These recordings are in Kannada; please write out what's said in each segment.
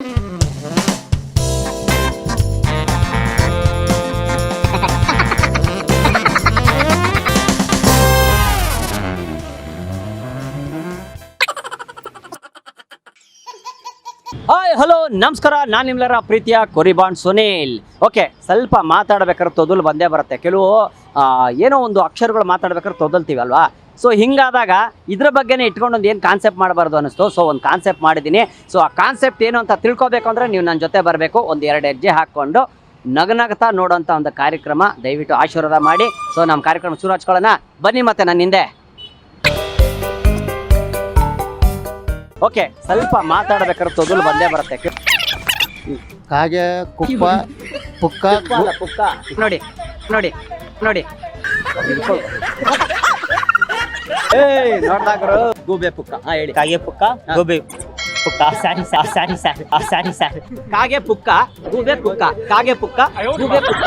ಹಾಯ್ ಹಲೋ ನಮಸ್ಕಾರ. ನಾನು ನಿಮ್ಲರ ಪ್ರೀತಿಯ ಕೊರಿಬಾನ್ ಸುನೀಲ್. ಓಕೆ ಸ್ವಲ್ಪ ಮಾತಾಡ್ಬೇಕಾದ್ರೆ ತೊದಲು ಬಂದೇ ಬರುತ್ತೆ. ಕೆಲವು ಏನೋ ಒಂದು ಅಕ್ಷರಗಳು ಮಾತಾಡ್ಬೇಕಾದ್ರೆ ತೊದಲ್ತೀವಿ ಅಲ್ವಾ ಸೊ ಹಿಂಗಾದಾಗ ಇದ್ರ ಬಗ್ಗೆನೇ ಇಟ್ಕೊಂಡು ಒಂದು ಏನು ಕಾನ್ಸೆಪ್ಟ್ ಮಾಡಬಾರ್ದು ಅನ್ನಿಸ್ತು. ಸೊ ಒಂದು ಕಾನ್ಸೆಪ್ಟ್ ಮಾಡಿದ್ದೀನಿ ಸೊ ಆ ಕಾನ್ಸೆಪ್ಟ್ ಏನು ಅಂತ ತಿಳ್ಕೊಬೇಕು ಅಂದರೆ ನೀವು ನನ್ನ ಜೊತೆ ಬರಬೇಕು. ಒಂದು ಎರಡು ಹೆಜ್ಜೆ ಹಾಕ್ಕೊಂಡು ನಗನಗ್ತಾ ನೋಡೋಂಥ ಒಂದು ಕಾರ್ಯಕ್ರಮ ದಯವಿಟ್ಟು ಆಶೀರ್ವಾದ ಮಾಡಿ. ಸೊ ನಮ್ಮ ಕಾರ್ಯಕ್ರಮ ಶುರು ಹಚ್ಕೊಳ್ಳೋಣ. ಬನ್ನಿ ಮತ್ತೆ ನನ್ನ ಹಿಂದೆ. ಓಕೆ ಸ್ವಲ್ಪ ಮಾತಾಡ್ಬೇಕಾದ್ರೆ ತೊದಲು ಬಂದೇ ಬರುತ್ತೆ. ಹಾಗೆ ಕುಪ್ಪ ಪುಕ್ಕ ಪುಕ್ಕ. ನೋಡಿ ನೋಡಿ ನೋಡಿ. ಏಯ್ ನೋಡ್ದಾಗ್ರು ಗೂಬೆ ಪುಕ್ಕ. ಹಾ ಹೇಳಿ. ಕಾಗೆ ಪುಕ್ಕ ಗೋಬೆ ಪುಕ್ಕ. ಸಾರಿ ಸಾರಿ ಸಾರಿ ಸಾರಿ ಆ, ಸಾರಿ ಸಾರಿ ಕಾಗೆ ಪುಕ್ಕ ಗೂಬೆ ಪುಕ್ಕ. ಕಾಗೆ ಪುಕ್ಕ ಗೂಬೆ ಪುಕ್ಕ.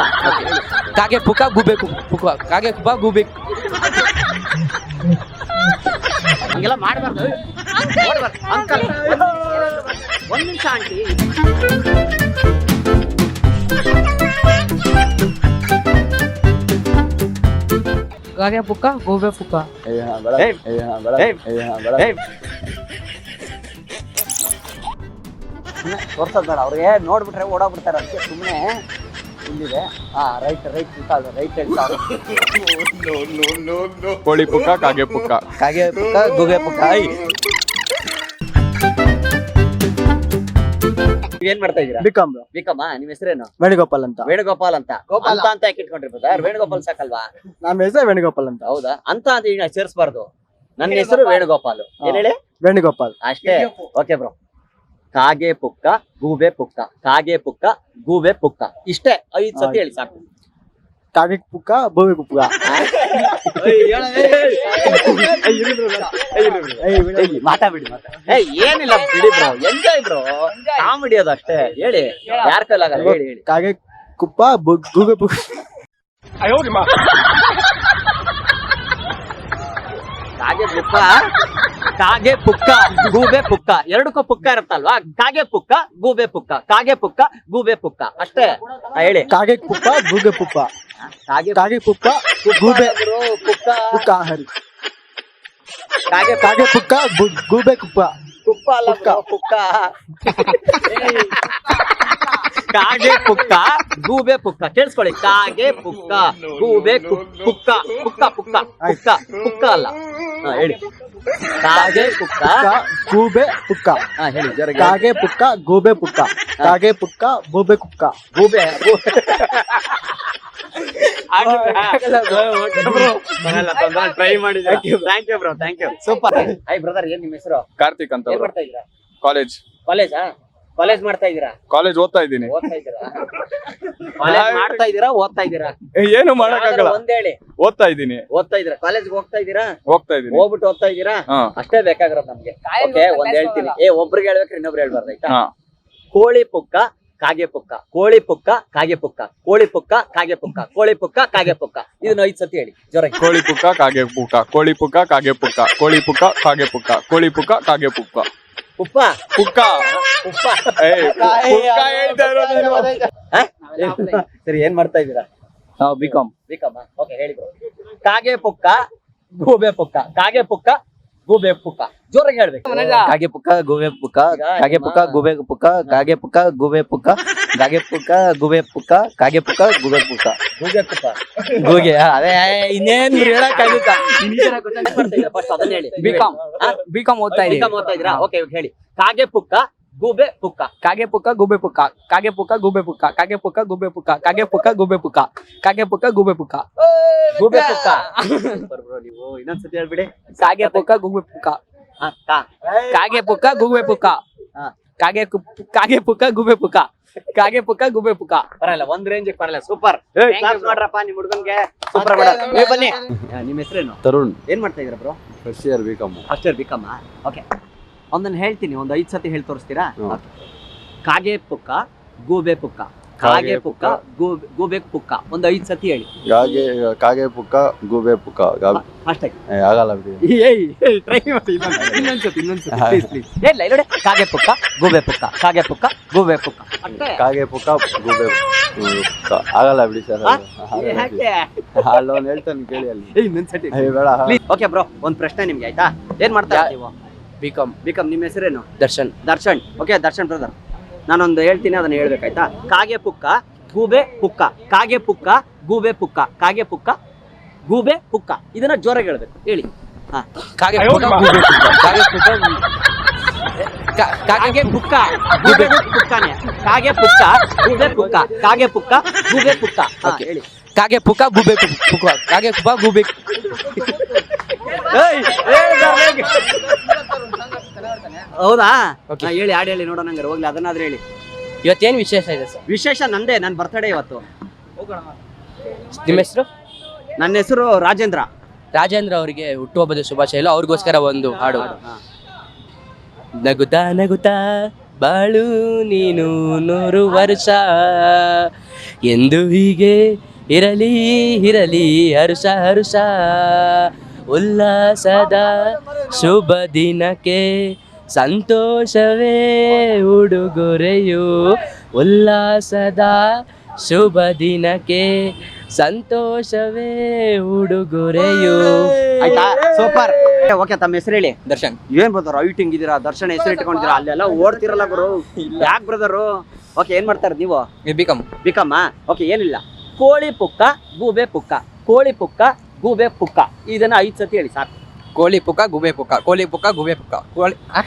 ಕಾಗೆ ಪುಕ್ಕ ಗೂಬೆ ಪುಕ್ಕ. ಕಾಗೆ ಪುಕ್ಕ ಗೂಬೆ ಹಂಗೆಲ್ಲ ಮಾಡಬಾರ್ದು. ಅಂಕಲ್ ಒಂದ್ ನಿಮಿಷ ಆಂಟಿ. ಕಾಗೆ ಪುಕ್ಕ ಗೋಬೆ ಪುಕ್ಕ ತೋರ್ಸೋದ್ ಬೇಡ ಅವ್ರಿಗೆ ನೋಡ್ಬಿಟ್ರೆ ಓಡಾಬಿಡ್ತಾರೆ ಅದಕ್ಕೆ ಸುಮ್ಮನೆ ಇಲ್ಲಿದೆ. ಹಾ ರೈಟ್ ರೈಟ್ ರೈಟ್ ಹೇಳ್ತಾರೆ ಕೋಳಿ ಪುಕ್ಕ ಕಾಗೆ ಪುಕ್ಕ ಕಾಗೆ ಪುಕ್ಕ ಗುಗೆ ಪುಕ್ಕ ಏನ್ ಮಾಡ್ತಾ ಇದೀರಾ ಬಿಕಾಮ್ ಬಿಕಮ್ಮ ನಿಮ್ ಹೆಸರೇನು? ವೇಣುಗೋಪಾಲ್ ಅಂತ. ವೇಣುಗೋಪಾಲ್ ಅಂತ. ಅಂತ ಅಂತ ಯಾಕೆ ಇಟ್ಕೊಂಡ್ರಿ ಬ್ರದರ್ ವೇಣುಗೋಪಾಲ್ ಸಾಕಲ್ವಾ? ನಮ್ ಹೆಸರು ವೇಣುಗೋಪಾಲ್ ಅಂತ. ಹೌದಾ? ಅಂತ ಅಂತ ಈಗ ಸೇರಿಸಬಾರ್ದು. ನನ್ನ ಹೆಸರು ವೇಣುಗೋಪಾಲ್. ಏನ್ ಹೇಳಿ? ವೇಣುಗೋಪಾಲ್. ಅಷ್ಟೇ. Okay bro. ಕಾಗೆ ಪುಕ್ಕ ಗೂಬೆ ಪುಕ್ಕ. ಕಾಗೆ ಪುಕ್ಕ ಗೂಬೆ ಪುಕ್ಕ. ಇಷ್ಟೇ. ಐದ್ ಸತಿ ಹೇಳಿ ಸಾಕು. ಕಾಗೆ ಪುಕ್ಕ ಬೋವಿ ಪುಕ್ಕ. ಮಾತಾಡ್ಬಿಡಿ ಏನಿಲ್ಲ ಬಿಡಿ ಬ್ರೋ. Enjoy bro. ಕಾಮಿಡಿ ಅದು ಅಷ್ಟೇ. ಹೇಳಿ. ಯಾರ ಕೈಲಾಗಲ್ಲ ಹೇಳಿ ಹೇಳಿ. ಕಾಗೆ ಕುಪ್ಪ ಗೂಗಲ್ ಗೂಗೆ ಪುಕ್ಕ. ಕಾಗೆ ಪುಕ್ಕ? ಕಾಗೆ ಪುಕ್ಕ ಗೂಬೆ ಪುಕ್ಕ. ಎರಡಕ್ಕೂ ಪುಕ್ಕ ಇರುತ್ತಲ್ವಾ? ಕಾಗೆ ಪುಕ್ಕ ಗೂಬೆ ಪುಕ್ಕ. ಕಾಗೆ ಪುಕ್ಕ ಗೂಬೆ ಪುಕ್ಕ. ಅಷ್ಟೇ. ಆ, ಹೇಳಿ. ಕಾಗೆ ಪುಕ್ಕ ಗೂಬೆ ಪುಕ್ಕ. ಕಾಗೆ ಕಾಗೆ ಪುಕ್ಕ ಗೂಬೆ. ಕುಕ್ಕ ಪುಕ್ಕ ಹರಿ. ಕಾಗೆ ಕಾಗೆ ಪುಕ್ಕ ಬು- ಗೂಬೆ ಕುಪ್ಪ ಪುಕ್ಕ ಅಲ್ಲ ಏಯ್. ಕಾಗೆ ಪುಕ್ಕ ಗೂಬೆ ಪುಕ್ಕ ಕೇಳಿಸ್ಕೊಳ್ಳಿ. ಕಾಗೆ ಪುಕ್ಕ ಗೂಬೆ ಕುಕ್ಕ. ಪುಕ್ಕ ಪುಕ್ಕ ಪುಕ್ಕ ಪುಕ್ಕ ಅಲ್ಲ. ಹಾ ಹೇಳಿ. ಕಾಗೆ ಪುಕ್ಕ? ಗೂಬೆ ಪುಕ್ಕ. ಹಾ ಹೇಳಿ ಜೋರಾಗಿ. ಕಾಗೆ ಪುಕ್ಕ ಗೂಬೆ ಪುಕ್ಕ. ಕಾಗೆ ಪುಕ್ಕ ಗೂಬೆ ಕುಕ್ಕ. ಗೂಬೆ ಟ್ರೈ ಮಾಡಿದ್ರೆ thank you bro thank you super I brother ಏನ್ ನಿಮ್ಮ ಹೆಸರು? ಕಾರ್ತಿಕ್ ಅಂತ ಏನ್ ಮಾಡ್ತಾ ಇದ್ದೀರಾ? ಕಾಲೇಜ್ ಕಾಲೇಜಾ ಕಾಲೇಜ್ ಮಾಡ್ತಾ ಇದೀರಾ ಕಾಲೇಜ್ ಓದ್ತಾ ಇದ್ದೀನಿ. ಓದ್ತಾ ಇದ್ದೀರಾ? ಕಾಲೇಜ್ ಮಾಡ್ತಾ ಇದೀರಾ ಓದ್ತಾ ಇದೀರಾ ಏನು ಮಾಡಕ್ಕಾಗಲ್ಲ. ಒಂದ್ ಹೇಳಿ. ಓದ್ತಾ ಇದ್ದೀನಿ. ಓದ್ತಾ ಇದೀರಾ ಕಾಲೇಜ್ಗೆ ಹೋಗ್ತಾ ಇದೀರಾ ಹೋಗ್ತಾ ಇದೀನಿ ಹೋಗ್ಬಿಟ್ಟು ಓದ್ತಾ ಇದೀರಾ ಅಷ್ಟೇ ಬೇಕಾಗಿರೋದು ನಮ್ಗೆ. ಓಕೆ ಒಂದ್ ಹೇಳ್ತೀನಿ. ಏ ಒಬ್ರಿಗೆ ಹೇಳ್ಬೇಕ್ರಿ ಇನ್ನೊಬ್ರು ಹೇಳ್ಬಾರ್ದು ಆಯ್ತಾ? ಕೋಳಿ ಪುಕ್ಕ ಕಾಗೆ ಪುಕ್ಕ. ಕೋಳಿ ಪುಕ್ಕ ಕಾಗೆ ಪುಕ್ಕ. ಕೋಳಿ ಪುಕ್ಕ ಕಾಗೆ ಪುಕ್ಕ. ಕೋಳಿ ಪುಕ್ಕ ಕಾಗೆ ಪುಕ್ಕ. ಇದನ್ನ ಐದ್ ಸತಿ ಹೇಳಿ. ಜೋರಾಗಿ. ಕೋಳಿ ಪುಕ್ಕ ಕಾಗೆ ಪುಕ್ಕ. ಕೋಳಿ ಪುಕ್ಕ ಕಾಗೆ ಪುಕ್ಕ. ಕೋಳಿ ಪುಕ್ಕ ಕಾಗೆ ಪುಕ್ಕ. ಕೋಳಿ ಪುಕ್ಕ ಕಾಗೆ ಪುಕ್ಕ. ಉಪ್ಪ. ಪುಕ್ಕ ಉಪ್ಪ. ಏ ಪುಕ್ಕ ಹೇಳ್ತಾ ಇರೋದು ನೀನು. ಹ? ಸರಿ ಏನ್ ಮಾಡ್ತಾ ಇದ್ದೀರಾ? ನಾವು ಬಿಕಾಮ್ ಬೇಕಮ್ಮ ಓಕೆ ಹೇಳಿ bro. ಕಾಗೆ ಪುಕ್ಕ ಗೂಬೆ ಪುಕ್ಕ. ಕಾಗೆ ಪುಕ್ಕ ಗೂಬೆ ಪುಕ್ಕ. ಜೋರಾಗಿ ಹೇಳ್ಬೇಕು. ಕಾಗೆ ಪುಕ್ಕ ಗೂಬೆ ಪುಕ್ಕ ಕಾಗೆ ಪುಕ್ಕ ಗೂಬೆ ಪುಕ್ಕ ಕಾಗೆ ಪುಕ್ಕ ಗೂಬೆ ಪುಕ್ಕ. ಕಾಗೆ ಪುಕ್ಕ ಗುಬೆ ಪುಕ್ಕ ಕಾಗೆ ಪುಕ್ಕ ಗುಬೆ ಪುಕ್ಕ ಗೂಬೆ ತುಪ್ಪ ಗೂಗೆ ಅದೇ ಇನ್ನೇನ್ ಹೇಳಕ್ಕಾಗುತ್ತಾ ಫಸ್ಟ್ ಅದನ್ನ ಹೇಳಿ. ಬಿಕಾಂ ಹಾ? ಬಿಕಾಂ ಓದ್ತಾ ಬಿಕಾಂ ಓದ್ತಾ ಇದ್ದೀರಾ ಓಕೆ ಹೇಳಿ ಕಾಗೆ ಪುಕ್ಕ ಗೂಬೆ ಪುಕ್ಕ ಕಾಗೆ ಪುಕ್ಕ ಗುಬೆ ಪುಕ್ಕ ಕಾಗೆ ಪುಕ್ಕ ಗುಬೆ ಪುಕ್ಕ ಕಾಗೆ ಪುಕ್ಕ ಗುಬೆ ಪುಕ್ಕ ಕಾಗೆ ಪುಕ್ಕ ಗುಬೆ ಪುಕ್ಕ ಕಾಗೆ ಪುಕ್ಕ ಗುಬೆ ಪುಕ್ಕ ಗೂಬೆ ಪುಕ್ಕ ನೀವು ಇನ್ನೊಂದ್ಸತಿ ಹೇಳ್ಬಿಡಿ. ಕಾಗೆ ಪುಕ್ಕ ಗುಬೆ ಪುಕ್ಕ. ಕಾಗೆ ಪುಕ್ಕ ಗುಬೆ ಪುಕ್ಕ ಹಾ. ಕಾಗೆ ಕುಪ್- ಕಾಗೆ ಪುಕ್ಕ ಗುಬೆ ಪುಕ್ಕ ಕಾಗೆ ಪುಕ್ಕ ಗುಬೆ ಪುಕ್ಕ ಬರಲ್ಲ ಒಂದ್ ರೇಂಜ್ ಬರಲ್ಲ ಸೂಪರ್ ನೋಡ್ರಪ್ಪ ನಿಮ್ ಹುಡುಗನ್ಗೆ. ಸೂಪರ್ ಏ, ಬನ್ನಿ. ನಿಮ್ ಹೆಸರೇನು? ತರುಣ್. ಏನ್ ಮಾಡ್ತಾ ಇದ್ರ bro first year BCom first year ಬಿಕಮ್ಮ okay ಒಂದನ್ನ ಹೇಳ್ತೀನಿ ಒಂದ್ ಐದ್ ಸತಿ ಹೇಳಿ ತೋರಿಸ್ತೀರಾ? ಹ್ಮ್. Okay. ಕಾಗೆ ಪುಕ್ಕ ಗೂಬೆ ಪುಕ್ಕ ಕಾಗೆ ಪುಕ್ಕ ಗೂಬೆ ಗೂಬೆ ಪುಕ್ಕ ಒಂದ್ ಐದು ಸತಿ ಹೇಳಿ. ಕಾಗೆ ಕಾಗೆ ಪುಕ್ಕ ಗೂಬೆ ಪುಕ್ಕ ಗಾ- ಫಸ್ಟ್ ಆಗಿ ಏ, ಆಗಲ್ಲ ಬಿಡಿ. ಏಯ್ ಟ್ರೈ ಮಾಡಿ. ಇನ್ನೊಂದ್ಸತಿ ಇನ್ನೊಂದ್ಸತಿ ಪ್ಲೀಸ್ ಪ್ಲೀಸ್ ಇಲ್ಲ ಇಲ್ಲ ಕಾಗೆ ಪುಕ್ಕ ಗೂಬೆ ಪುಕ್ಕ ಕಾಗೆ ಪುಕ್ಕ ಗೂಬೆ ಪುಕ್ಕ ಅಷ್ಟೇ. ಕಾಗೆ ಪುಕ್ಕ ಗೂಬೆ ಪುಕ್ಕ ಆಗಲ್ಲ ಬಿಡಿ ಸರ್. ಆ? ಯಾಕೆ? ಅಲ್ಲೊಂದು ಹೇಳ್ತಾನೆ ಕೇಳಿ ಅಲ್ಲಿ. ಏಯ್ ಇನ್ನೊಂದ್ಸತಿ ಏ, ಬೇಡ. ಓಕೆ ಬ್ರೋ ಒಂದ್ ಪ್ರಶ್ನೆ ನಿಮ್ಗೆ ಆಯ್ತಾ? ಏನ್ ಮಾಡ್ತಾ ನೀವು? ಬಿಕಾಂ ಬಿಕಮ್ ನಿಮ್ಮ ಹೆಸರೇನು? ದರ್ಶನ್. ದರ್ಶನ್. ಓಕೆ ದರ್ಶನ್ ಬ್ರದರ್ ನಾನೊಂದು ಹೇಳ್ತೀನಿ ಅದನ್ನ ಹೇಳ್ಬೇಕಾಯ್ತಾ ಕಾಗೆ ಪುಕ್ಕ ಗೂಬೆ ಪುಕ್ಕ ಕಾಗೆ ಪುಕ್ಕ ಗೂಬೆ ಪುಕ್ಕ ಕಾಗೆ ಪುಕ್ಕ ಗೂಬೆ ಪುಕ್ಕ ಇದನ್ನ ಜೋರಾಗಿ ಹೇಳ್ಬೇಕು ಹೇಳಿ ಹಾ ಕಾಗೆ ಪುಕ್ಕ ಗೂಬೆ ಪುಕ್ಕ ಕಾಗೆ ಪುಕ್ಕ ಕಾಗೆ ಕಾಗೆ ಪುಕ್ಕ ಗೂಬೆ ಪುಕ್ಕನೆ ಕಾಗೆ ಪುಕ್ಕ ಗೂಬೆ ಪುಕ್ಕ ಕಾಗೆ ಪುಕ್ಕ ಗೂಬೆ ಪುಕ್ಕ ಹಾ, ಹೇಳಿ ಕಾಗೆ ಪುಕ್ಕ ಗೂಬೆ ಪುಕ್ಕ ಕಾಗೆ ಪುಕ್ಕ ಗೂಬೆ ಏಯ್, ಏಯ್. ಹೌದಾ? Okay. ಹಾ, ಹೇಳಿ ಹಾಡು ಹೇಳಿ ನೋಡೋಣ ಹಂಗಾರೆ ಹೋಗ್ಲಿ ಅದನ್ನಾದ್ರೆ ಹೇಳಿ. ಇವತ್ತೇನು ವಿಶೇಷ ಇದೆ ಸರ್? ವಿಶೇಷ ನಂದೇ ನನ್ನ ಬರ್ತಡೇ ಇವತ್ತು. ನಿಮ್ಮ ಹೆಸರು? ನನ್ನ ಹೆಸರು ರಾಜೇಂದ್ರ. ರಾಜೇಂದ್ರ ಅವರಿಗೆ ಹುಟ್ಟುಹಬ್ಬದ ಶುಭಾಶಯ. ಅವ್ರಿಗೋಸ್ಕರ ಒಂದು ಹಾಡು ಹಾ. ನಗುತ್ತಾ ನಗುತ್ತಾ ಬಾಳು ನೀನು ನೂರು ವರ್ಷ. ಎಂದು ಹೀಗೆ ಇರಲಿ ಇರಲಿ ಹರುಷ ಹರುಷ. ಉಲ್ಲಾಸದ ಶುಭ ದಿನಕ್ಕೆ ಸಂತೋಷವೇ ಉಡುಗೊರೆಯು ಉಲ್ಲಾಸದ ಶುಭ ದಿನಕ್ಕೆ. ಸಂತೋಷವೇ ಉಡುಗೊರೆಯು. ಆಯ್ತಾ? ಸೂಪರ್. ಓಕೆ ತಮ್ಮ ಹೆಸರು ಹೇಳಿ. ದರ್ಶನ್. ಏನ್ ಬ್ರದರ್ ಐಟಿಂಗ್ ಇದೀರಾ ದರ್ಶನ್ ಹೆಸರು ಇಟ್ಕೊಂಡಿದ್ದೀರಾ? ಅಲ್ಲೆಲ್ಲ ಓಡ್ತಿರಲ್ಲ ಗುರು. ಯಾಕೆ ಬ್ರದರು ಓಕೆ ಏನ್ ಮಾಡ್ತಾರೆ ನೀವು? ಬಿಕಮ್ ಬಿಕಮ್ಮ ಓಕೆ ಏನಿಲ್ಲ. ಕೋಳಿ ಪುಕ್ಕ ಗೂಬೆ ಪುಕ್ಕ. ಕೋಳಿ ಪುಕ್ಕ ಗೂಬೆ ಪುಕ್ಕ. ಇದನ್ನ ಐದ್ ಸತಿ ಹೇಳಿ ಸಾಕು. ಕೋಳಿ ಪುಕ್ಕ ಗುಬೆ ಪುಕ್ಕ. ಕೋಳಿ ಪುಕ್ಕ ಗುಬೆ ಪುಕ್ಕ. ಕೋಳಿ ಆ?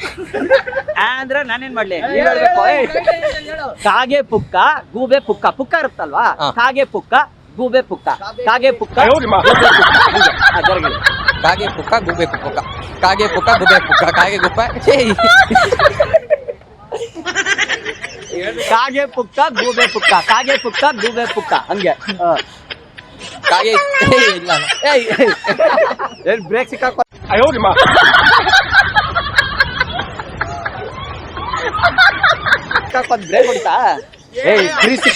ಅಂದ್ರೆ ನಾನೇನ್ ಮಾಡ್ಲಿ? ನೀವ್ ಹೇಳ್ಬೇಕು. ಏಯ್. ಕಾಗೆ ಪುಕ್ಕ ಗೂಬೆ ಪುಕ್ಕ. ಪುಕ್ಕ ಇರುತ್ತಲ್ವಾ? ಹಾ. ಕಾಗೆ ಪುಕ್ಕ ಗೂಬೆ ಪುಕ್ಕ. ಕಾಗೆ ಪುಕ್ಕ ಗೂಬೆ ಪುಕ್ಕ. ಹಂಗೆ. ಹಾ, ಜೋರಾಗಿ ಕಾಗೆ ಪುಕ್ಕ ಗುಬೆ ಪುಕ್ಕ. ಕಾಗೆ ಪುಕ್ಕ ಗುಬೆ ಪುಕ್ಕ. ಕಾಗೆ ಗುಪ್ಪ ಕಾಗೆ ಪುಕ್ಕ ಗೂಬೆ ಪುಕ್ಕ. ಕಾಗೆ ಪುಕ್ಕ ಗೂಬೆ ಪುಕ್ಕ. ಹಂಗೆ. ಹಾ. ಕಾಗೆ ಏಯ್, ಇಲ್ಲ. ಏಯ್, ಏಯ್. ಏನ್ ಬ್ರೇಕ್ ಸಿಕ್ಕಾಕ ಸಿಕ್ಕಾಕೊಂಡ್ ಬ್ರೇಕ್ ಹೊಡಿತಾ ಏಯ್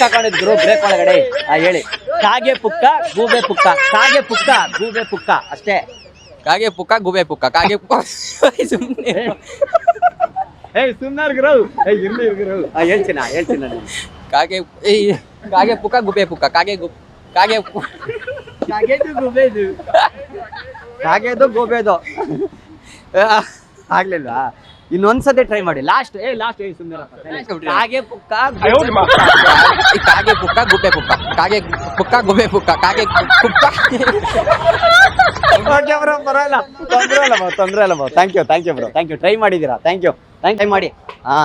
ಕಾಕೊಂಡಿದ್ ಗುರು ಬ್ರೇಕ್ ಒಳಗಡೆ ಆ ಹೇಳಿ ಕಾಗೆ ಪುಕ್ಕ ಗೂಬೆ ಪುಕ್ಕ ಕಾಗೆ ಪುಕ್ಕ ಗೂಬೆ ಪುಕ್ಕ ಅಷ್ಟೇ ಕಾಗೆ ಪುಕ್ಕ ಗುಬೆ ಪುಕ್ಕ ಕಾಗೆ ಪುಕ್ಕ ಸುಮ್ಮನೆ ಏಯ್ ಸುಮ್ಮನೆ ಗುರು ಏಯ್ ಇರ್ಲಿ ಗುರು ಆ ಹೇಳ್ತೀನ ಹೇಳ್ತೀನಿ ಕಾಗೆ ಏಯ್, ಕಾಗೆ ಪುಕ್ಕ ಗುಬೆ ಪುಕ್ಕ ಕಾಗೆ ಗು ಕಾಗೆ ಕಾಗೆ ಕಾಗೆದು ಗೂಬೆದು ಕಾಗೆದು ಗೋಬೆದು ಆ, ಆಗ್ಲಿಲ್ವಾ? ಇನ್ನೊಂದ್ಸತಿ ಟ್ರೈ ಮಾಡಿ. ಲಾಸ್ಟ್ ಏ ಲಾಸ್ಟ್ ಏ ಸುಮ್ಮನೆ ಕಾಗೆ ಪುಕ್ಕ ಕಾಗೆ ಪುಕ್ಕ. ಗುಬ್ಬೆ ಪುಕ್ಕ ಕಾಗೆ ಪುಕ್ಕ ಗುಬ್ಬೆ ಪುಕ್ಕ. ಕಾಗೆ ಪುಕ್ಕ. ಓಕೆ ಬ್ರೋ ಪರವಾಗಿಲ್ಲ ತೊಂದ್ರೆ ಇಲ್ಲ ಬ್ರೋ ತೊಂದ್ರೆ ಇಲ್ಲ bro thank you thank you bro thank you try ಮಾಡಿದ್ದೀರಾ ಥ್ಯಾಂಕ್ ಯು ಥ್ಯಾಂಕ್ ಯು ಮಾಡಿ. ಹಾ.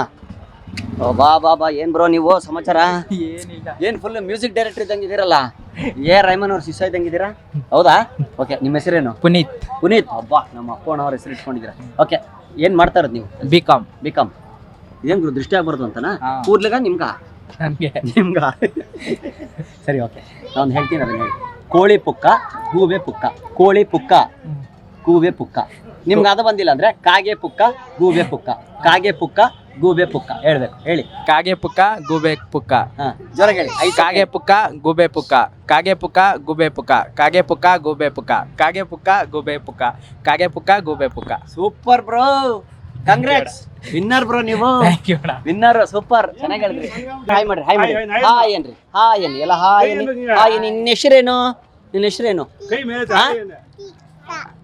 ಬಾ ಬಾ ಬಾ. ಏನ್ ಬ್ರೋ ನೀವು? ಸಮಾಚಾರ? ಏನ್ ಫುಲ್ ಮ್ಯೂಸಿಕ್ ಡೈರೆಕ್ಟರ್ ಇದ್ದಂಗೆ ಇದೀರಲ್ಲ? ಎ. ರೈಮನ್ ಅವ್ರ ಶಿಷ್ಯ ಇದ್ದಂಗೆ ಇದೀರಾ ಹೌದಾ? ಓಕೆ ನಿಮ್ಮ ಹೆಸರೇನು? ಪುನೀತ್. ಪುನೀತ್? ಅಬ್ಬಾ ನಮ್ಮ ಅಪ್ಪನವ್ರ ಹೆಸರು ಇಟ್ಕೊಂಡಿದ್ದೀರಾ. ಓಕೆ ಏನ್ ಮಾಡ್ತಾ ಇರೋದು ನೀವು? ಬಿ ಕಾಮ್ ಬಿಕಾಮ್ ಇದೇನ್ ಗುರು ದೃಷ್ಟಿ ಆಗ್ಬಾರ್ದು ಅಂತನಾ? ಕೂರ್ಲಗ ಕೂದ್ಲಿಗ ನಿಮ್ಗ? ನಿಮ್ಗ. ಸರಿ ಓಕೆ ನಾನು ಹೇಳ್ತೀನಿ ಅದನ್ನ ಹೇಳಿ. ಕೋಳಿ ಪುಕ್ಕ ಗೂಬೆ ಪುಕ್ಕ. ಕೋಳಿ ಪುಕ್ಕ ಗೂಬೆ ಪುಕ್ಕ. ನಿಮ್ಗೆ ಅದು ಬಂದಿಲ್ಲ ಅಂದ್ರೆ ಕಾಗೆ ಪುಕ್ಕ ಗೂಬೆ ಪುಕ್ಕ. ಕಾಗೆ ಪುಕ್ಕ ಗೂಬೆ ಪುಕ್ಕ. ಹೇಳ್ಬೇಕು ಹೇಳಿ. ಕಾಗೆ ಪುಕ್ಕ ಗೂಬೆ ಪುಕ್ಕ. ಹಾ ಜೋರಾಗಿ ಹೇಳಿ. ಐದು ಕಾಗೆ ಪುಕ್ಕ ಗೂಬೆ ಪುಕ್ಕ. ಕಾಗೆ ಪುಕ್ಕ ಗೂಬೆ ಪುಕ್ಕ. ಕಾಗೆ ಪುಕ್ಕ ಗೂಬೆ ಪುಕ್ಕ. ಕಾಗೆ ಪುಕ್ಕ ಗೂಬೆ ಪುಕ್ಕ. ಕಾಗೆ ಪುಕ್ಕ ಗೂಬೆ ಪುಕ್ಕ. Super bro. Congrats winner bro ನೀವು. Thank you winner super. ಚೆನ್ನಾಗಿ ಹೇಳಿದ್ರಿ. ಹಾಯ್ ಮಾಡ್ರಿ ಹಾಯ್ ಮಾಡಿ ಹಾಯ್ ಏನ್ರಿ? ಹಾಯ್ ಏನ್ ಎಲ್ಲ ಹಾಯ್ ಏನಿ? ಹಾಯ್ ನಿನ್ನ ಹೆಸರೇನು? ನಿನ್ನ ಹೆಸರೇನು?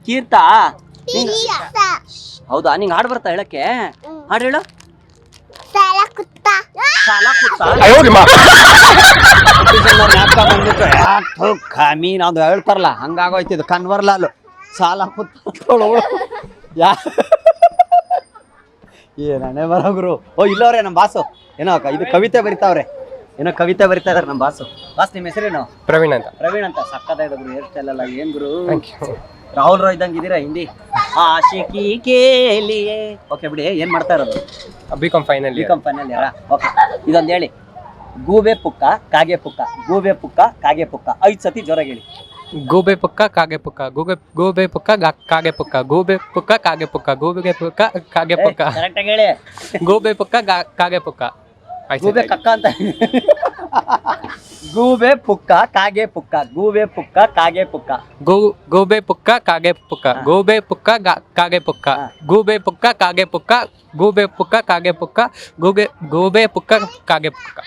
ಕೀರ್ತಾ? ಹೌದಾ? ನಿಂಗೆ ಹಾಡು ಬರ್ತಾ ಹೇಳಕ್ಕೆ? ಹಾಡು ಹೇಳು. ಸಾಲ ಕುತ್ತ? ಕಮ್ಮಿ ನಾವು ಹೇಳ್ತಾರಲ್ಲ ಹಂಗಾಗೋಯ್ತು ಇದು ಕನ್ವರ್ಲಾಲು ಸಾಲ ಕುತ್ತ ಯಾ ಏನೇ ಬರೋಗ್ರು ಓ ಇಲ್ಲವ್ರೆ ನಮ್ಮ ಬಾಸು. ಏನೋ ಇದು ಕವಿತೆ ಬರಿತಾವ್ರೆ. ಏನೋ ಕವಿತೆ ಬರಿತಾ ಇದಾರೆ ನಮ್ಮ ಬಾಸು. ಬಾಸ್ ನಿಮ್ಮ ಹೆಸರೇನು? ಪ್ರವೀಣ್ ಅಂತ. ಪ್ರವೀಣ್ ಅಂತ. ಸಕ್ಕತ್ತಾಗಿದೆ ಗುರು ಹೇರ್ ಸ್ಟೈಲ್ ಎಲ್ಲ ಏನ್ ಗುರು? ರಾಹುಲ್ ರಾವ್ ಇದ್ದಂಗೆ ಇದೀರಾ ಹಿಂದಿ? ಆಶಿಕಿ ಕೇಲಿಯೇ. ಓಕೆ ಬಿಡಿ ಏನ್ ಮಾಡ್ತಾ ಇರೋದು? ಬಿ ಕಾಮ್ ಫೈನಲ್ ಬಿ ಕಂಪನಿಯಲ್ಲಿ ಓಕೆ ಇದೊಂದು ಹೇಳಿ. ಗೂಬೆ ಪುಕ್ಕ ಕಾಗೆ ಪುಕ್ಕ. ಗೂಬೆ ಪುಕ್ಕ ಕಾಗೆ ಪುಕ್ಕ. ಐದು ಸತಿ ಜೋರಾಗಿ ಹೇಳಿ. ಗೂಬೆ ಪುಕ್ಕ ಕಾಗೆ ಪುಕ್ಕ. ಗೂಬೆ ಗೂಬೆ ಪುಕ್ಕ ಕಾಗೆ ಪುಕ್ಕ. ಗೂಬೆ ಪುಕ್ಕ ಕಾಗೆ ಪುಕ್ಕ. ಗೂಬೆ ಪುಕ್ಕ ಕಾಗೆ ಪುಕ್ಕ. ಕರೆಕ್ಟಾಗಿ ಹೇಳಿ. ಗೂಬೆ ಪುಕ್ಕ ಕಾಗೆ ಪುಕ್ಕ. ಗೂಬೆ ಸರ್, ಕಕ್ಕ ಅಂತ ಗೂಬೆ ಪುಕ್ಕ ಕಾಗೆ ಪುಕ್ಕ ಗೂಬೆ ಪುಕ್ಕ ಕಾಗೆ ಪುಕ್ಕ ಗೋ ಗೋಬೆ ಪುಕ್ಕ ಕಾಗೆ ಪುಕ್ಕ ಗೋಬೆ ಪುಕ್ಕ ಗಾ- ಕಾಗೆ ಪುಕ್ಕ ಹಾ. ಗೂಬೆ ಪುಕ್ಕ ಕಾಗೆ ಪುಕ್ಕ ಗೂಬೆ ಪುಕ್ಕ ಕಾಗೆ ಪುಕ್ಕ ಗೂಗೆ ಗೋಬೆ ಪುಕ್ಕ ಕಾಗೆ ಪುಕ್ಕ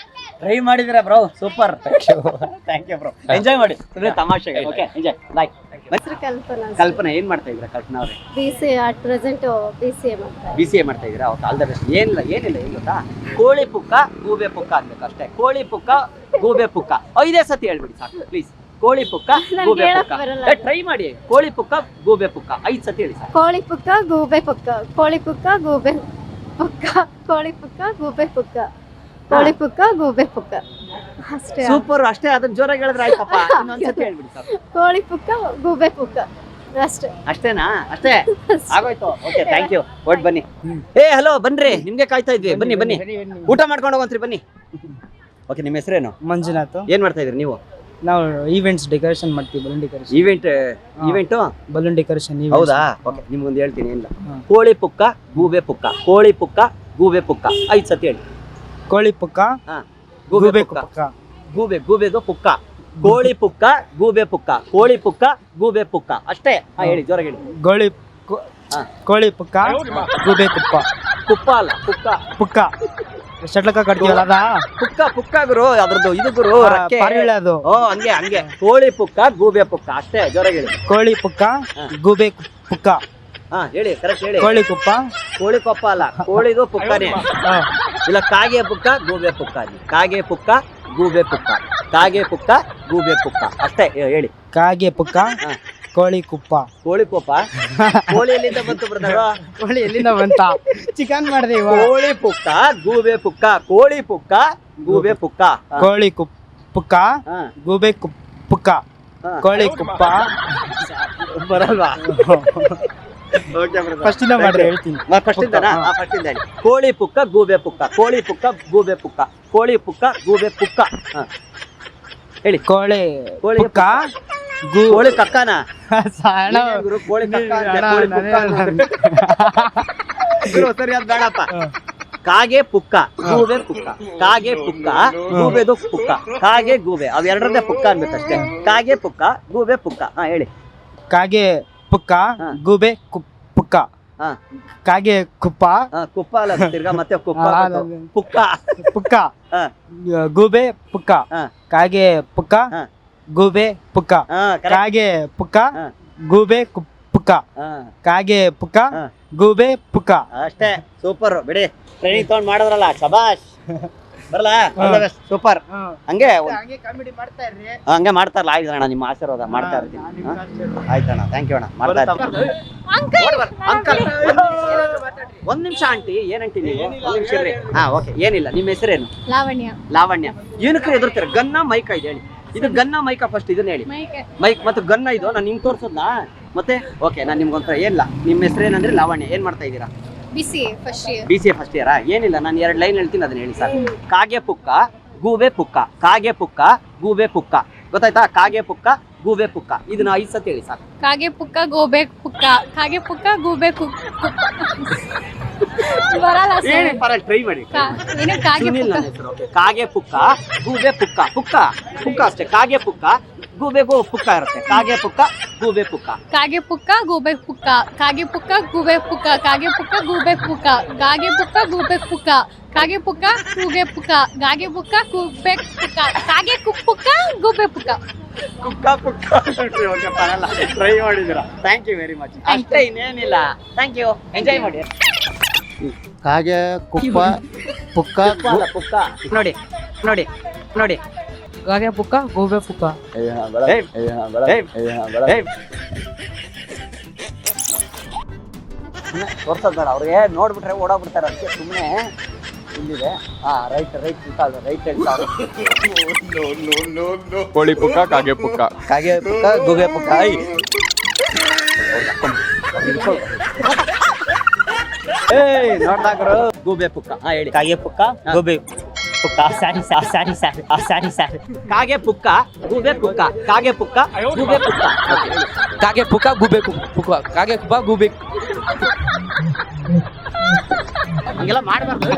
try ಮಾಡಿದಿರ bro super thank you bro enjoy ಮಾಡಿ. ತಮಾಷೆ ತಮಾಷೆಗೆ. ಓಕೆ ಎಂಜಾಯ್ ಬಾಯ್ ಹೆಸರು ಕಲ್ಪನಾ ಕಲ್ಪನಾ ಏನ್ ಮಾಡ್ತಾ ಇದ್ದೀರಾ ಕಲ್ಪನಾ ಅವ್ರೆ? B C at present B C A ಮಾಡ್ತಾರೆ ಬಿ ಸಿ ಎ ಮಾಡ್ತಾ ಇದ್ದೀರಾ? ಓಕೆ ಆಲ್ ದ ಬೆಸ್ಟ್ ಏನಿಲ್ಲ ಏನಿಲ್ಲ ಏನ್ ಗೊತ್ತಾ? ಕೋಳಿ ಪುಕ್ಕ ಗೂಬೆ ಪುಕ್ಕ ಅನ್ಬೇಕು ಅಷ್ಟೇ. ಕೋಳಿ ಪುಕ್ಕ ಗೂಬೆ ಪುಕ್ಕ. ಐದೇ ಸತಿ ಹೇಳ್ಬಿಡಿ ಸಾಕು ಪ್ಲೀಸ್ ಕೋಳಿ ಪುಕ್ಕ ಗೂಬೆ ಪುಕ್ಕ. ಟ್ರೈ ಮಾಡಿ. ಕೋಳಿ ಪುಕ್ಕ ಗೂಬೆ ಪುಕ್ಕ. ಐದ್ ಸತಿ ಹೇಳಿ ಸಾಕು. ಕೋಳಿ ಪುಕ್ಕ ಗೂಬೆ ಪುಕ್ಕ. ಕೋಳಿ ಪುಕ್ಕ ಗೂಬೆ ಪುಕ್ಕ. ಕೋಳಿ ಪುಕ್ಕ ಗೂಬೆ ಪುಕ್ಕ. ಕೋಳಿ ಪುಕ್ಕ ಗೂಬೆ ಪುಕ್ಕ ಅಷ್ಟೇ. ಸೂಪರ್ ಅಷ್ಟೇ ಅದನ್ನ ಜೋರಾಗಿ ಹೇಳಿದ್ರೆ ಆಯ್ತಪ್ಪ. ಇನ್ನೊಂದ್ಸತಿ ಹೇಳ್ಬಿಡಿ ಸರ್. ಕೋಳಿ ಪುಕ್ಕ ಗೂಬೆ ಪುಕ್ಕ ಅಷ್ಟೇ. ಅಷ್ಟೇನಾ? ಅಷ್ಟೇ. ಆಗೋಯ್ತು. ಓಕೆ ಥ್ಯಾಂಕ್ ಯು ಒಟ್ ಬನ್ನಿ. ಏ ಹಲೋ ಬನ್ರಿ. ನಿಮ್ಗೆ ಕಾಯ್ತಾ ಇದ್ವಿ. ಬನ್ನಿ ಬನ್ನಿ. ಊಟ ಮಾಡ್ಕೊಂಡು ಹೋಗಂತ್ರಿ ಬನ್ನಿ. ಓಕೆ ನಿಮ್ಮ ಹೆಸರೇನು? ಮಂಜುನಾಥ್. ಏನ್ ಮಾಡ್ತಾ ಇದ್ರಿ ನೀವು? ನಾವು ಈವೆಂಟ್ಸ್ ಡೆಕೋರೇಷನ್ ಮಾಡ್ತೀವಿ balloon decoration event event balloon decoration ಹೌದಾ? ಓಕೆ ನಿಮ್ಗೊಂದು ಹೇಳ್ತೀನಿ ಏನಿಲ್ಲ. ಕೋಳಿ ಪುಕ್ಕ ಗೂಬೆ ಪುಕ್ಕ ಕೋಳಿ ಪುಕ್ಕ ಗೂಬೆ ಪುಕ್ಕ ಐದು ಸತಿ ಹೇಳಿ. ಕೋಳಿ ಪುಕ್ಕ ಗೂಬೆ ಗೂಬೆ ಪುಕ್ಕ. ಪುಕ್ಕ. ಗೂಬೆ ಗೂಬೆದು ಪುಕ್ಕ. ಕೋಳಿ ಪುಕ್ಕ ಗೂಬೆ ಪುಕ್ಕ. ಕೋಳಿ ಪುಕ್ಕ ಗೂಬೆ ಪುಕ್ಕ. ಅಷ್ಟೇ. ಹಾ ಹೇಳಿ ಜೋರಾಗಿ ಹೇಳಿ. ಗೋಳಿ ಕೋ- ಹಾ. ಕೋಳಿ ಪುಕ್ಕ ಗೂಬೆ ಕುಪ್ಪ ಕುಪ್ಪ ಅಲ್ಲ ಪುಕ್ಕ. ಪುಕ್ಕ. ಶಟ್ಲಕ ಕಟ್ತೀವಲ್ಲ ಅದಾ? ಪುಕ್ಕ ಪುಕ್ಕ ಗುರು ಅದ್ರದ್ದು ಇದು ಗುರು ಆ, ರಕ್ಕೆ. ಪಾರಿವಾಳ ಅದು. ಓ ಹಂಗೆ ಹಂಗೆ. ಕೋಳಿ ಪುಕ್ಕ ಗೂಬೆ ಪುಕ್ಕ. ಅಷ್ಟೇ ಜೋರಾಗಿ ಹೇಳಿ. ಕೋಳಿ ಪುಕ್ಕ ಹಾ. ಗೂಬೆ ಕು- ಪುಕ್ಕ. ಹಾ ಹೇಳಿ ಕರೆಕ್ಟ್ ಹೇಳಿ. ಕೋಳಿ ಕುಪ್ಪ ಕೋಳಿ ಕೊಪ್ಪ ಅಲ್ಲ ಕೋಳಿದು ಪುಕ್ಕನೇ. ಹಾ. ಇಲ್ಲ ಕಾಗೆ ಪುಕ್ಕ ಗೂಬೆ ಪುಕ್ಕ ಅಲ್ಲಿ. ಕಾಗೆ ಪುಕ್ಕ ಗೂಬೆ ಪುಕ್ಕ. ಕಾಗೆ ಪುಕ್ಕ ಗೂಬೆ ಪುಕ್ಕ. ಅಷ್ಟೇ ಹೇಳಿ. ಕಾಗೆ ಪುಕ್ಕ ಕೋಳಿ ಕುಪ್ಪ. ಕೋಳಿ ಕುಪ್ಪ? ಕೋಳಿ ಎಲ್ಲಿಂದ ಬಂತು ಬರ್ತಾರೋ ಕೋಳಿ ಎಲ್ಲಿಂದ ಬಂತ? ಚಿಕನ್ ಮಾಡಿದೆ ಕೋಳಿ ಪುಕ್ಕ ಗೂಬೆ ಪುಕ್ಕ. ಕೋಳಿ ಪುಕ್ಕ ಗೂಬೆ ಪುಕ್ಕ. ಕೋಳಿ ಕುಪ್ ಪುಕ್ಕ ಗೂಬೆ ಕುಪ್ ಪುಕ್ಕ. ಕೋಳಿ ಕುಪ್ಪ. ಬರಲ್ವಾ? ಫಸ್ಟ್ ಇಂದ ಮಾಡ್ರಿ ಹೇಳ್ತೀನಿ. ಫಸ್ಟ್ ಇಂದನಾ. ಫಸ್ಟ್ ಇಂದ ಹೇಳಿ. ಕೋಳಿ ಪುಕ್ಕ ಗೂಬೆ ಪುಕ್ಕ. ಕೋಳಿ ಪುಕ್ಕ ಗೂಬೆ ಪುಕ್ಕ. ಕೋಳಿ ಪುಕ್ಕ ಗೂಬೆ ಪುಕ್ಕ. ಹಾ. ಹೇಳಿ. ಕೋಳಿ ಕೋಳಿ ಪುಕ್ಕ ಗೂ ಕೋಳಿ ಕಕ್ಕನ. ನೀನೇನ್ ಗುರು ಕೋಳಿ ಕಕ್ಕ ಅಂದೆ, ಅಣ್ಣ, ಕೋಳಿ ನಾನೇ ಪುಕ್ಕ ಅಂದೆ. ಗುರು ಸರಿ ಅದ್ ಬೇಡಪ್ಪ. ಕಾಗೆ ಪುಕ್ಕ ಗೂಬೆ ಪುಕ್ಕ. ಕಾಗೆ ಪುಕ್ಕ ಗೂಬೆದು ಪುಕ್ಕ. ಕಾಗೆ ಗೂಬೆ. ಅವೆರಡರದೇ ಪುಕ್ಕ ಅನ್ಬೇಕಷ್ಟೇ ಕಾಗೆ ಪುಕ್ಕ ಗೂಬೆ ಪುಕ್ಕ. ಹಾ ಹೇಳಿ. ಕಾಗೆ ಪುಕ್ಕ. ಗೂಬೆ ಪುಕ್ಕ. ಕಾಗೆ ಕುಪ್ಪ ಕುಪ್ಪ ಅಲ್ಲ ತಿರ್ಗಾ ಮತ್ತೆ ಕುಪ್ಪ ಪುಕ್ಕ ಪುಕ್ಕ. ಗೂಬೆ ಪುಕ್ಕ. ಕಾಗೆ ಪುಕ್ಕ. ಗೂಬೆ ಪುಕ್ಕ. ಕಾಗೆ ಪುಕ್ಕ. ಗೂಬೆ ಪುಕ್ಕ ಕಾಗೆ ಪುಕ್ಕ. ಗೂಬೆ ಪುಕ್ಕ ಅಷ್ಟೇ ಸೂಪರ್ ಬಿಡಿ ಟ್ರೈನಿಂಗ್ ತಗೊಂಡ್ ಮಾಡಿದ್ರಲ್ಲ ಶಬಾಷ್ ಬರಲ್ಲ ಸೂಪರ್ ಹಂಗೆ ಒಂದ್- ಹಂಗೆ ಮಾಡ್ತಾರಲ್ಲ ಆಯ್ತು ಅಣ್ಣ ನಿಮ್ಮ ಆಶೀರ್ವಾದ ಮಾಡ್ತಾ ಇರ್ತೀನಿ? ಆಯ್ತಣ್ಣ ಥ್ಯಾಂಕ್ ಯು ಅಣ್ಣ ಮಾಡ್ತಾ ಇರ್ತೀನಿ. ಅಂಕಲ್ ಒಂದ್ ನಿಮಿಷ ಆಂಟಿ ಏನಂಟಿ ನೀವು? ಒಂದ್ ನಿಮಿಷ ಇರ್ರಿ. ಹಾ ಓಕೆ ಏನಿಲ್ಲ ನಿಮ್ಮ ಹೆಸರೇನು? ಲಾವಣ್ಯ. ಲಾವಣ್ಯ. ಏನಕ್ಕೆ ಎದುರ್ತೀರ ಗನ್ನ ಮೈಕ ಇದೆ ಹೇಳಿ. ಇದು ಗನ್ನ ಮೈಕ ಫಸ್ಟ್ ಇದನ್ನ ಹೇಳಿ. ಮೈಕೆ. ಮೈಕ್ ಮತ್ತು ಗನ್ನ ಇದು ನಾನು ನಿಮ್ಗೆ ತೋರ್ಸೋದ್ನಾ ಮತ್ತೆ ಓಕೆ ನಾನು ನಿಮ್ಗೊಂಥರ ಏನಿಲ್ಲ. ನಿಮ್ಮ ಹೆಸರು ಏನಂದ್ರೆ ಲಾವಣ್ಯ. ಏನ್ ಮಾಡ್ತಾ ಇದ್ದೀರಾ? B C A first year B C A first ಇಯರಾ ಏನಿಲ್ಲ ನಾನು ಎರಡು ಲೈನ್ ಹೇಳ್ತೀನಿ ಅದನ್ನ ಹೇಳಿ ಸರ್ ಕಾಗೆ ಪುಕ್ಕ ಗೂಬೆ ಪುಕ್ಕ. ಕಾಗೆ ಪುಕ್ಕ ಗೂಬೆ ಪುಕ್ಕ. ಗೊತ್ತಾಯ್ತಾ? ಕಾಗೆ ಪುಕ್ಕ ಗೂಬೆ ಪುಕ್ಕ. ಇದನ್ನ ಐದು ಸತಿ ಹೇಳಿ ಸಾಕು. ಕಾಗೆ ಪುಕ್ಕ ಗೋಬೆ ಪುಕ್ಕ. ಕಾಗೆ ಪುಕ್ಕ ಗೂಬೆ ಕುಕ್ ಬರಲ್ಲ ಹೇಳಿ ಪರ ಟ್ರೈ ಮಾಡಿ ಏನು ಕಾಗೆ ಸುನಿಲ್ ಪುಕ್ಕ. ನನ್ನ ಹೆಸರು okay. ಕಾಗೆ ಪುಕ್ಕ ಗೂಬೆ ಪುಕ್ಕ. ಪುಕ್ಕ ಪುಕ್ಕ ಅಷ್ಟೇ. ಕಾಗೆ ಪುಕ್ಕ ಗೂಬೆಗೂ ಪುಕ್ಕ ಇರುತ್ತೆ. ಕಾಗೆ ಪುಕ್ಕ ಗೂಬೆ ಪುಕ್ಕ. ಕಾಗೆ ಪುಕ್ಕ ಗೂಬೆ ಪುಕ್ಕ. ಕಾಗೆ ಪುಕ್ಕ ಗೂಬೆ ಪುಕ್ಕ. ಕಾಗೆ ಪುಕ್ಕ ಗೂಬೆ ಪುಕ್ಕ. ಗಾಗೆ ಪುಕ್ಕ ಗೂಬೆ ಪುಕ್ಕ. ಕಾಗೆ ಪುಕ್ಕ ಗೂಬೆ ಪುಕ್ಕ. ಗಾಗೆ ಪುಕ್ಕ ಕೂಬೆ ಪುಕ್ಕ. ಕಾಗೆ ಕುಪ್ಪುಕ್ಕ ಗೂಬೆ ಪುಕ್ಕ. ಕುಕ್ಕ ಪುಕ್ಕ. ಓಕೆ ಪರಲ್ಲ ಟ್ರೈ ಮಾಡಿದಿರ ಥ್ಯಾಂಕ್ ಯು ವೆರಿ ಮಚ್ ಅಷ್ಟೇ ಇನ್ನೇನಿಲ್ಲ. ಥ್ಯಾಂಕ್ ಯು ಎಂಜಾಯ್ ಮಾಡಿ. ಕಾಗೆ ಕುಪ್ಪ ಪುಕ್ಕ ಪುಕ್ಕ ಪುಕ್ಕ. ನೋಡಿ ನೋಡಿ ನೋಡಿ. ಕಾಗೆ ಪುಕ್ಕ ಗೋಬೆ ಪುಕ್ಕ ತೋರ್ಸೋದ್ ಬೇಡ ಅವ್ರಿಗೆ ನೋಡ್ಬಿಟ್ರೆ ಓಡೋಗ್ಬಿಡ್ತಾರೆ ಅದಕ್ಕೆ ಸುಮ್ಮನೆ ಇಲ್ಲಿದೆ. ಹಾ ರೈಟ್ ರೈಟ್ ರೈಟ್ ಹೇಳ್ತಾರೆ ಕೋಳಿ ಪುಕ್ಕ ಕಾಗೆ ಪುಕ್ಕ. ಕಾಗೆ ಪುಕ್ಕ ಗೂಬೆ ಪುಕ್ಕ. ಐ. ಏಯ್ ನೋಡ್ದಾಗ್ರು. ಗೂಬೆ ಪುಕ್ಕ. ಹಾ ಹೇಳಿ. ಕಾಗೆ ಪುಕ್ಕ ಗೋಬೆ. ಪುಕ್ಕ ಸಾರಿ ಸಾ ಸಾರಿ ಸಾರಿ ಸಾರಿ ಸಾರಿ ಕಾಗೆ ಪುಕ್ಕ ಗೂಬೆ ಪುಕ್ಕ ಕಾಗೆ ಪುಕ್ಕ ಗೂಬೆ ಪುಕ್ಕ. ಕಾಗೆ ಪುಕ್ಕ ಗೂಬೆ ಪುಕ್ಕ ಕಾಗೆ ಪುಕ್ಕ ಗೂಬೆ. ಹಂಗೆಲ್ಲ ಮಾಡ್ಬಾರ್ದು.